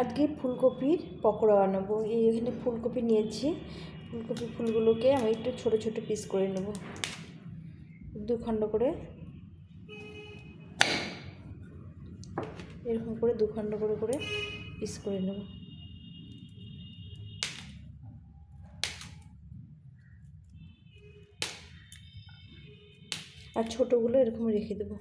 আজকে ফুলকপির পকোড়া বানাবো। এই এখানে ফুলকপি নিয়েছি। ফুলকপি ফুলগুলোকে আমি একটু ছোট ছোট পিস করে নেব। দু খণ্ড করে। এরকম করে দু খণ্ড করে করে পিস করে নেব। আর ছোটোগুলো এরকম রেখে দেবো।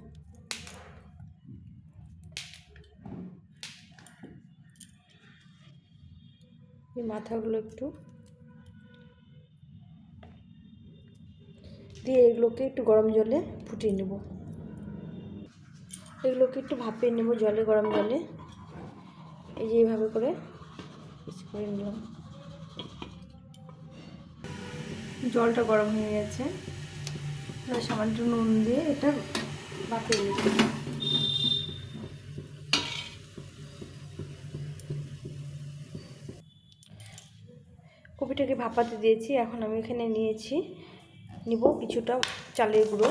এই মাথাগুলো একটু দিয়ে এগুলোকে একটু গরম জলে ফুটিয়ে নেব। এগুলোকে একটু ভাপিয়ে নেব জলে, গরম জলে। এই যে এইভাবে করে করে নিলাম। জলটা গরম হয়ে গেছে। সামান্য নুন দিয়ে এটা ভাপিয়ে নিতে কপিটাকে ভাপাতে দিয়েছি, এখন আমি এখানে নিয়েছি, নিব কিছুটা চালের গুঁড়ো।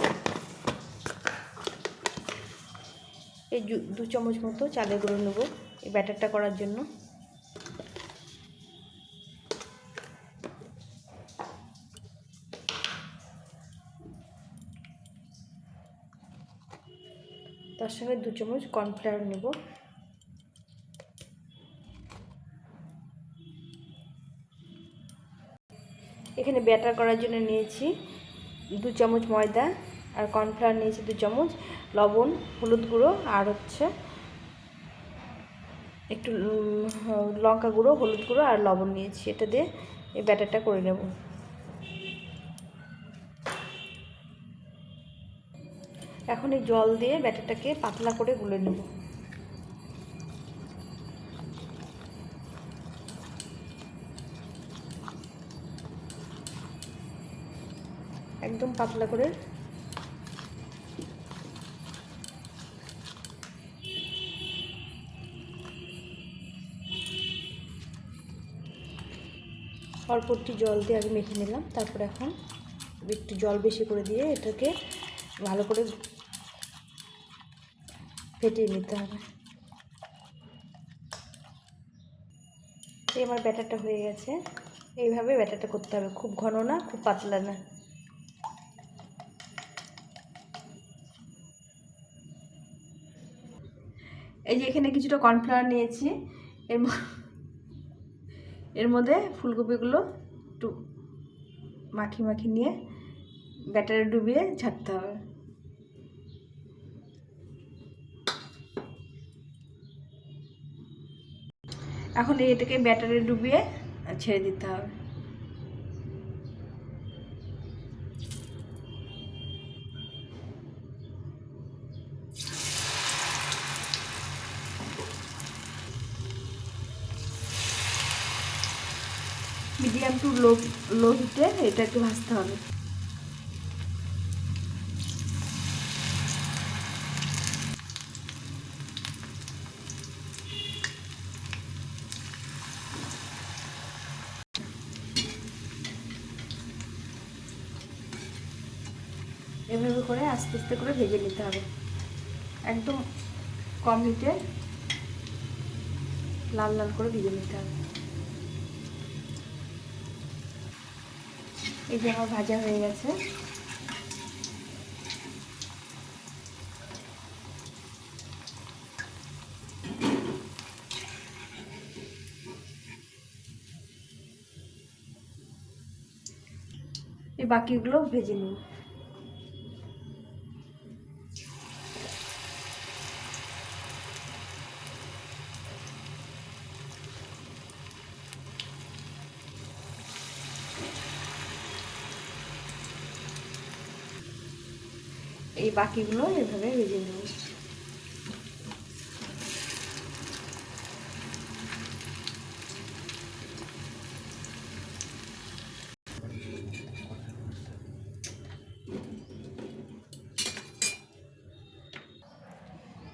এই দু চামচ মতো চালের গুঁড়ো নেব এই ব্যাটারটা করার জন্য। তার সঙ্গে দু চামচ কর্নফ্লাওয়ার নেব। এখানে ব্যাটার করার জন্য নিয়েছি দু চামচ ময়দা আর কর্নফ্লাওয়ার নিয়েছি দু চামচ, লবণ, হলুদ গুঁড়ো আর হচ্ছে একটু লঙ্কা গুঁড়ো, হলুদ গুঁড়ো আর লবণ নিয়েছি। এটা দিয়ে এই ব্যাটারটা করে নেব। এখন এই জল দিয়ে ব্যাটারটাকে পাতলা করে গুলে নেব। একদম পাতলা করে। অল্প একটু জল দিয়ে আগে মেখে নিলাম, তারপর এখন একটু জল বেশি করে দিয়ে এটাকে ভালো করে ফেটিয়ে নিতে হবে। আমার ব্যাটারটা হয়ে গেছে। এইভাবে ব্যাটারটা করতে হবে, খুব ঘন না, খুব পাতলা না। এই যে এখানে কিছুটা কর্নফ্লাওয়ার নিয়েছি। এর এর মধ্যে ফুলকপিগুলো একটু মাখি মাখি নিয়ে ব্যাটারে ডুবিয়ে ছাড়তে হবে। এখন এটাকে ব্যাটারে ডুবিয়ে ছেড়ে দিতে হবে। মিডিয়াম টু লো লো হিটে এটা একটু ভাজতে হবে। এভাবে করে আস্তে আস্তে করে ভেজে নিতে হবে। একদম কম হিটে লাল লাল করে ভেজে নিতে হবে। এই যে আমার ভাজা হয়ে গেছে। এই বাকিগুলো ভেজে নিই। এই বাকিগুলো এভাবে ভেজে নেব।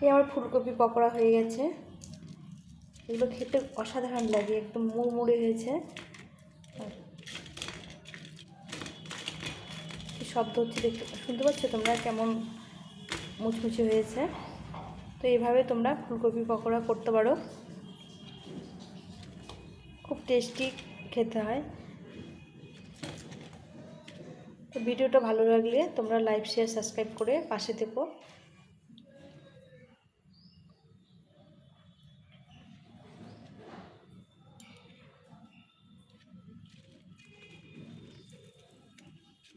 এই আমার ফুলকপি পকোড়া হয়ে গেছে। এগুলো খেতে অসাধারণ লাগে, একদম মুড়মুড়ে হয়েছে আর কি শব্দ হচ্ছে দেখতে শুনতে পাচ্ছ তোমরা কেমন মুচমুচে হয়েছে? তো এইভাবে তোমরা ফুলকপি পকোড়া করতে পারো। খুব টেস্টি খেতে হয়। তো ভিডিওটা ভালো লাগলে তোমরা লাইক শেয়ার সাবস্ক্রাইব করে পাশে থেকো।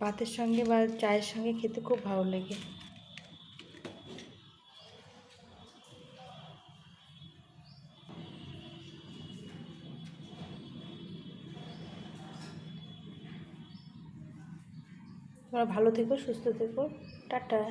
ভাতের সঙ্গে বা চায়ের সঙ্গে খেতে খুব ভালো লাগে। তোমরা ভালো থেকো, সুস্থ থেকো। টাটা।